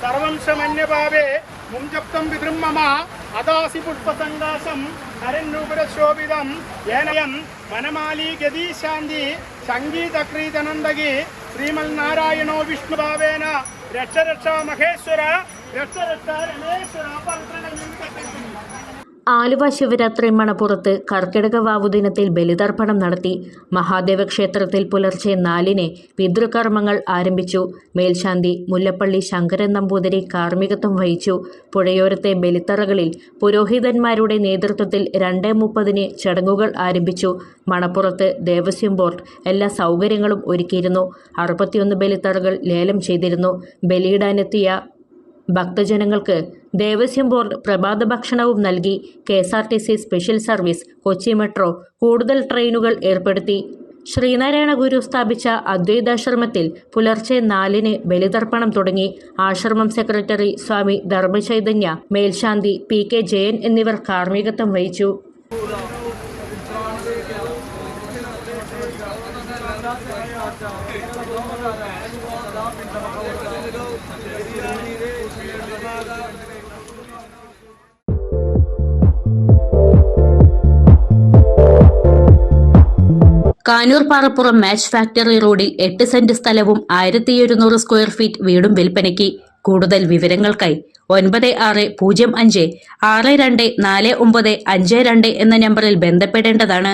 സർവം ശമന്യഭാവേ മുഞ്ചപ്തം പിതൃം മമ അദാസി പുഷ്പസങ്കാശം ഹരന്നൂപുരശോഭിതം ഏനയം വനമാലി ഗതീശാന്തി സംഗീതക്രീതനന്ദകി ശ്രീമന്നാരായണോ വിഷ്ണുഭാവേന രക്ഷ രക്ഷ മഹേശ്വര രക്ഷ രക്ഷ രമേശ്വര ആലുവ ശിവരാത്രി മണപ്പുറത്ത് കർക്കിടക വാവു ദിനത്തിൽ ബലിതർപ്പണം നടത്തി മഹാദേവ ക്ഷേത്രത്തിൽ പുലർച്ചെ നാലിന് പിതൃകർമ്മങ്ങൾ ആരംഭിച്ചു. മേൽശാന്തി മുല്ലപ്പള്ളി ശങ്കരൻ നമ്പൂതിരി കാർമ്മികത്വം വഹിച്ചു. പുഴയോരത്തെ ബലിത്തറകളിൽ പുരോഹിതന്മാരുടെ നേതൃത്വത്തിൽ രണ്ടേ മുപ്പതിന് ചടങ്ങുകൾ ആരംഭിച്ചു. മണപ്പുറത്ത് ദേവസ്വം ബോർഡ് എല്ലാ സൗകര്യങ്ങളും ഒരുക്കിയിരുന്നു. അറുപത്തിയൊന്ന് ബലിത്തറകൾ ലേലം ചെയ്തിരുന്നു. ബലിയിടാനെത്തിയ ഭക്തജനങ്ങൾക്ക് ദേവസ്വം ബോർഡ് പ്രഭാത ഭക്ഷണവും നൽകി K S R T C special service Kochi metro കൂടുതൽ ട്രെയിനുകൾ ഏർപ്പെടുത്തി. ശ്രീനാരായണ ഗുരു സ്ഥാപിച്ച അദ്വൈതാശ്രമത്തിൽ പുലർച്ചെ നാലിന് ബലിതർപ്പണം തുടങ്ങി. ആശ്രമം സെക്രട്ടറി സ്വാമി ധർമ്മചൈതന്യ മേൽശാന്തി പി കെ ജയൻ എന്നിവർ കാർമ്മികത്വം വഹിച്ചു. കാനൂർ പാറപ്പുറം മാച്ച് ഫാക്ടറി റോഡിൽ എട്ട് സെന്റ് സ്ഥലവും ആയിരത്തി ഒരുന്നൂറ് സ്ക്വയർ ഫീറ്റ് വീടും വിൽപ്പനയ്ക്ക്. കൂടുതൽ വിവരങ്ങൾക്കായി ഒൻപത് ആറ് പൂജ്യം അഞ്ച് ആറ് രണ്ട് നാല് ഒമ്പത് അഞ്ച് രണ്ട് എന്ന നമ്പറിൽ ബന്ധപ്പെടേണ്ടതാണ്.